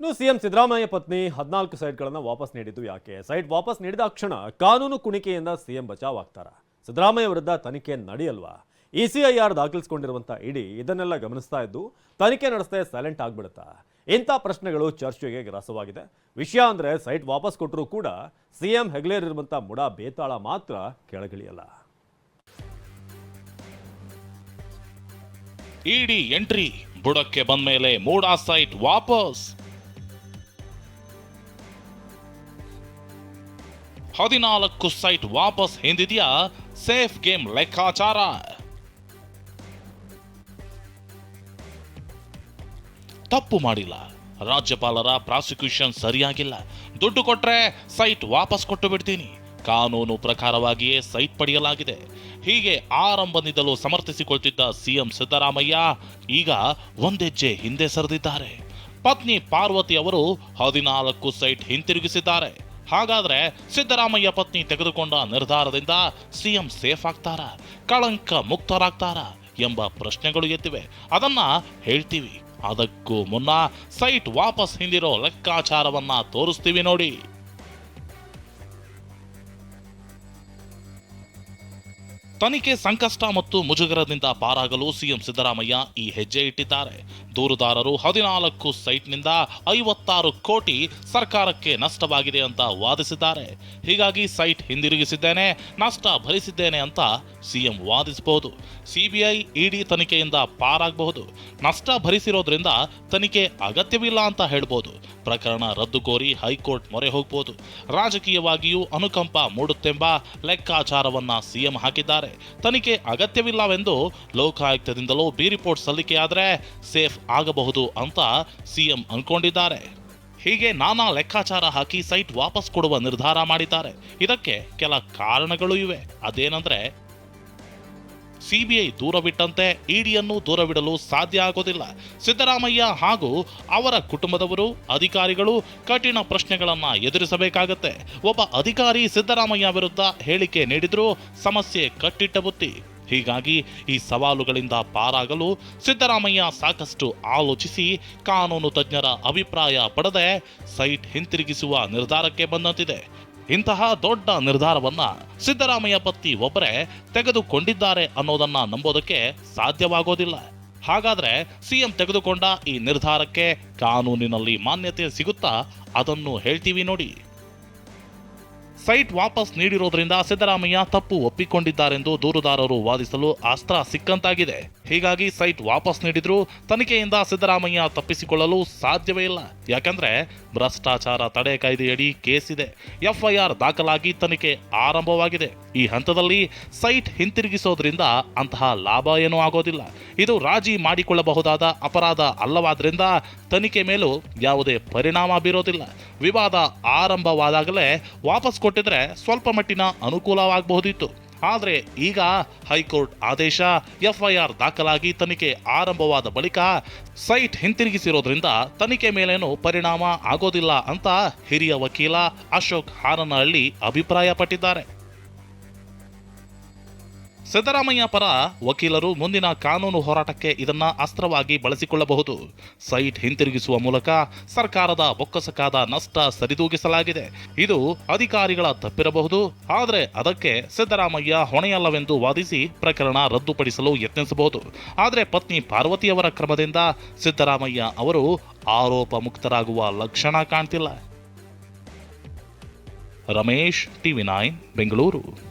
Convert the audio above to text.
ಇನ್ನು ಸಿಎಂ ಸಿದ್ದರಾಮಯ್ಯ ಪತ್ನಿ ಹದಿನಾಲ್ಕು ಸೈಟ್ಗಳನ್ನು ವಾಪಸ್ ನೀಡಿದ್ದು ಯಾಕೆ? ಸೈಟ್ ವಾಪಸ್ ನೀಡಿದ ಕ್ಷಣ ಕಾನೂನು ಕುಣಿಕೆಯಿಂದ ಸಿಎಂ ಬಚಾವ್ ಆಗ್ತಾರ ಸಿದ್ದರಾಮಯ್ಯ ವಿರುದ್ಧ ತನಿಖೆ ನಡೆಯಲ್ವಾ? ಇಸಿಐಆರ್ ದಾಖಲಿಸಿಕೊಂಡಿರುವಂಥ ಇಡಿ ಇದನ್ನೆಲ್ಲ ಗಮನಿಸ್ತಾ ಇದ್ದು ತನಿಖೆ ನಡೆಸದೆ ಸೈಲೆಂಟ್ ಆಗ್ಬಿಡುತ್ತಾ? ಇಂಥ ಪ್ರಶ್ನೆಗಳು ಚರ್ಚೆಗೆ ಗ್ರಾಸವಾಗಿದೆ. ವಿಷಯ ಅಂದ್ರೆ ಸೈಟ್ ವಾಪಸ್ ಕೊಟ್ಟರೂ ಕೂಡ ಸಿಎಂ ಹೆಗ್ಲೇರಿರುವಂಥ ಮುಡಾ ಬೇತಾಳ ಮಾತ್ರ ಕೆಳಗಿಳಿಯಲ್ಲ. ಇಡಿ ಎಂಟ್ರಿ, ಬುಡಕ್ಕೆ ಬಂದ್ಮೇಲೆ ಮೂಡಾ ಸೈಟ್ ವಾಪಸ್. ಹದಿನಾಲ್ಕು ಸೈಟ್ ವಾಪಸ್ ಹಿಂದಿದೆಯಾ? ಸೇಫ್ ಗೇಮ್ ಲೆಕ್ಕಾಚಾರ. ತಪ್ಪು ಮಾಡಿಲ್ಲ. ರಾಜ್ಯಪಾಲರ ಪ್ರಾಸಿಕ್ಯೂಷನ್ ಸರಿಯಾಗಿಲ್ಲ. ದುಡ್ಡು ಕೊಟ್ರೆ ಸೈಟ್ ವಾಪಸ್ ಕೊಟ್ಟು ಬಿಡ್ತೀನಿ ಕಾನೂನು ಪ್ರಕಾರವಾಗಿಯೇ ಸೈಟ್ ಪಡೆಯಲಾಗಿದೆ. ಹೀಗೆ ಆರಂಭದಿಂದಲೂ ಸಮರ್ಥಿಸಿಕೊಳ್ತಿದ್ದ ಸಿಎಂ ಸಿದ್ದರಾಮಯ್ಯ ಈಗ ಒಂದೆಜ್ಜೆ ಹಿಂದೆ ಸರಿದಿದ್ದಾರೆ. ಪತ್ನಿ ಪಾರ್ವತಿ ಅವರು ಹದಿನಾಲ್ಕು ಸೈಟ್ ಹಿಂತಿರುಗಿಸಿದ್ದಾರೆ. ಹಾಗಾದ್ರೆ ಸಿದ್ದರಾಮಯ್ಯ ಪತ್ನಿ ತೆಗೆದುಕೊಂಡ ನಿರ್ಧಾರದಿಂದ ಸಿಎಂ ಸೇಫ್ ಆಗ್ತಾರ, ಕಳಂಕ ಮುಕ್ತರಾಗ್ತಾರ ಎಂಬ ಪ್ರಶ್ನೆಗಳು ಎತ್ತಿವೆ ಅದನ್ನ ಹೇಳ್ತೀವಿ. ಅದಕ್ಕೂ ಮುನ್ನ ಸೈಟ್ ವಾಪಸ್ ಹಿಂದಿರೋ ಲೆಕ್ಕಾಚಾರವನ್ನ ತೋರಿಸ್ತೀವಿ ನೋಡಿ. ತನಿಖೆ ಸಂಕಷ್ಟ ಮತ್ತು ಮುಜುಗರದಿಂದ ಪಾರಾಗಲು ಸಿಎಂ ಸಿದ್ದರಾಮಯ್ಯ ಈ ಹೆಜ್ಜೆ ಇಟ್ಟಿದ್ದಾರೆ. ದೂರುದಾರರು ಹದಿನಾಲ್ಕು ಸೈಟ್ನಿಂದ ಐವತ್ತಾರು ಕೋಟಿ ಸರ್ಕಾರಕ್ಕೆ ನಷ್ಟವಾಗಿದೆ ಅಂತ ವಾದಿಸಿದ್ದಾರೆ. ಹೀಗಾಗಿ ಸೈಟ್ ಹಿಂದಿರುಗಿಸಿದ್ದೇನೆ, ನಷ್ಟ ಭರಿಸಿದ್ದೇನೆ ಅಂತ ಸಿಎಂ ವಾದಿಸಬಹುದು. ಸಿಬಿಐ, ಇಡಿ ತನಿಖೆಯಿಂದ ಪಾರಾಗಬಹುದು. ನಷ್ಟ ಭರಿಸಿರೋದ್ರಿಂದ ತನಿಖೆ ಅಗತ್ಯವಿಲ್ಲ ಅಂತ ಹೇಳ್ಬೋದು ಪ್ರಕರಣ ರದ್ದು ಕೋರಿ ಹೈಕೋರ್ಟ್ ಮೊರೆ ಹೋಗ್ಬೋದು ರಾಜಕೀಯವಾಗಿಯೂ ಅನುಕಂಪ ಮೂಡುತ್ತೆಂಬ ಲೆಕ್ಕಾಚಾರವನ್ನ ಸಿಎಂ ಹಾಕಿದ್ದಾರೆ. ತನಿಖೆ ಅಗತ್ಯವಿಲ್ಲವೆಂದು ಲೋಕಾಯುಕ್ತದಿಂದಲೂ ಬಿ ರಿಪೋರ್ಟ್ ಸಲ್ಲಿಕೆಯಾದರೆ ಸೇಫ್ ಆಗಬಹುದು ಅಂತ ಸಿಎಂ ಅನ್ಕೊಂಡಿದ್ದಾರೆ. ಹೀಗೆ ನಾನಾ ಲೆಕ್ಕಾಚಾರ ಹಾಕಿ ಸೈಟ್ ವಾಪಸ್ ಕೊಡುವ ನಿರ್ಧಾರ ಮಾಡಿದ್ದಾರೆ. ಇದಕ್ಕೆ ಕೆಲ ಕಾರಣಗಳು ಇವೆ. ಅದೇನಂದ್ರೆ ಸಿಬಿಐ ದೂರವಿಟ್ಟಂತೆ ಇಡಿಯನ್ನು ದೂರವಿಡಲು ಸಾಧ್ಯ ಆಗೋದಿಲ್ಲ. ಸಿದ್ದರಾಮಯ್ಯ ಹಾಗೂ ಅವರ ಕುಟುಂಬದವರು, ಅಧಿಕಾರಿಗಳು ಕಠಿಣ ಪ್ರಶ್ನೆಗಳನ್ನ ಎದುರಿಸಬೇಕಾಗತ್ತೆ. ಒಬ್ಬ ಅಧಿಕಾರಿ ಸಿದ್ದರಾಮಯ್ಯ ವಿರುದ್ಧ ಹೇಳಿಕೆ ನೀಡಿದ್ರೂ ಸಮಸ್ಯೆ ಕಟ್ಟಿಟ್ಟ ಬುತ್ತಿ. ಹೀಗಾಗಿ ಈ ಸವಾಲುಗಳಿಂದ ಪಾರಾಗಲು ಸಿದ್ದರಾಮಯ್ಯ ಸಾಕಷ್ಟು ಆಲೋಚಿಸಿ ಕಾನೂನು ತಜ್ಞರ ಅಭಿಪ್ರಾಯ ಪಡೆದೇ ಸೈಟ್ ಹಿಂತಿರುಗಿಸುವ ನಿರ್ಧಾರಕ್ಕೆ ಬಂದಂತಿದೆ. ಇಂತಹ ದೊಡ್ಡ ನಿರ್ಧಾರವನ್ನ ಸಿದ್ದರಾಮಯ್ಯ ಪತ್ನಿ ಒಬ್ಬರೇ ತೆಗೆದುಕೊಂಡಿದ್ದಾರೆ ಅನ್ನೋದನ್ನ ನಂಬೋದಕ್ಕೆ ಸಾಧ್ಯವಾಗೋದಿಲ್ಲ. ಹಾಗಾದ್ರೆ ಸಿಎಂ ತೆಗೆದುಕೊಂಡ ಈ ನಿರ್ಧಾರಕ್ಕೆ ಕಾನೂನಿನಲ್ಲಿ ಮಾನ್ಯತೆ ಸಿಗುತ್ತಾ? ಅದನ್ನು ಹೇಳ್ತೀವಿ ನೋಡಿ. ಸೈಟ್ ವಾಪಸ್ ನೀಡಿರೋದ್ರಿಂದ ಸಿದ್ದರಾಮಯ್ಯ ತಪ್ಪು ಒಪ್ಪಿಕೊಂಡಿದ್ದಾರೆಂದು ದೂರುದಾರರು ವಾದಿಸಲು ಅಸ್ತ್ರ ಸಿಕ್ಕಂತಾಗಿದೆ. ಹೀಗಾಗಿ ಸೈಟ್ ವಾಪಸ್ ನೀಡಿದ್ರು. ತನಿಖೆಯಿಂದ ಸಿದ್ದರಾಮಯ್ಯ ತಪ್ಪಿಸಿಕೊಳ್ಳಲು ಸಾಧ್ಯವೇ ಇಲ್ಲ. ಯಾಕಂದ್ರೆ ಭ್ರಷ್ಟಾಚಾರ ತಡೆ ಕಾಯ್ದೆಯಡಿ ಕೇಸ್ ಇದೆ ಎಫ್ಐಆರ್ ದಾಖಲಾಗಿ ತನಿಖೆ ಆರಂಭವಾಗಿದೆ. ಈ ಹಂತದಲ್ಲಿ ಸೈಟ್ ಹಿಂತಿರುಗಿಸೋದ್ರಿಂದ ಅಂತಹ ಲಾಭ ಏನೂ ಆಗೋದಿಲ್ಲ. ಇದು ರಾಜಿ ಮಾಡಿಕೊಳ್ಳಬಹುದಾದ ಅಪರಾಧ ಅಲ್ಲವಾದ್ರಿಂದ ತನಿಖೆ ಮೇಲೂ ಯಾವುದೇ ಪರಿಣಾಮ ಬೀರೋದಿಲ್ಲ. ವಿವಾದ ಆರಂಭವಾದಾಗಲೇ ವಾಪಸ್ ಕೊಟ್ಟಿದ್ರೆ ಸ್ವಲ್ಪ ಮಟ್ಟಿನ ಅನುಕೂಲವಾಗಬಹುದಿತ್ತು. ಆದರೆ ಈಗ ಹೈಕೋರ್ಟ್ ಆದೇಶ, ಎಫ್ಐಆರ್ ದಾಖಲಾಗಿ ತನಿಖೆ ಆರಂಭವಾದ ಬಳಿಕ ಸೈಟ್ ಹಿಂತಿರುಗಿಸಿರೋದ್ರಿಂದ ತನಿಖೆ ಮೇಲೇನು ಪರಿಣಾಮ ಆಗೋದಿಲ್ಲ ಅಂತ ಹಿರಿಯ ವಕೀಲ ಅಶೋಕ್ ಹಾರನಹಳ್ಳಿ ಅಭಿಪ್ರಾಯಪಟ್ಟಿದ್ದಾರೆ. ಸಿದ್ದರಾಮಯ್ಯ ಪರ ವಕೀಲರು ಮುಂದಿನ ಕಾನೂನು ಹೋರಾಟಕ್ಕೆ ಇದನ್ನ ಅಸ್ತ್ರವಾಗಿ ಬಳಸಿಕೊಳ್ಳಬಹುದು. ಸೈಟ್ ಹಿಂತಿರುಗಿಸುವ ಮೂಲಕ ಸರ್ಕಾರದ ಬೊಕ್ಕಸಕಾದ ನಷ್ಟ ಸರಿದೂಗಿಸಲಾಗಿದೆ. ಇದು ಅಧಿಕಾರಿಗಳ ತಪ್ಪಿರಬಹುದು, ಆದರೆ ಅದಕ್ಕೆ ಸಿದ್ದರಾಮಯ್ಯ ಹೊಣೆಯಲ್ಲವೆಂದು ವಾದಿಸಿ ಪ್ರಕರಣ ರದ್ದುಪಡಿಸಲು ಯತ್ನಿಸಬಹುದು. ಆದರೆ ಪತ್ನಿ ಪಾರ್ವತಿಯವರ ಕ್ರಮದಿಂದ ಸಿದ್ದರಾಮಯ್ಯ ಅವರು ಆರೋಪ ಮುಕ್ತರಾಗುವ ಲಕ್ಷಣ ಕಾಣ್ತಿಲ್ಲ. Ramesh, TV nine, Bengaluru.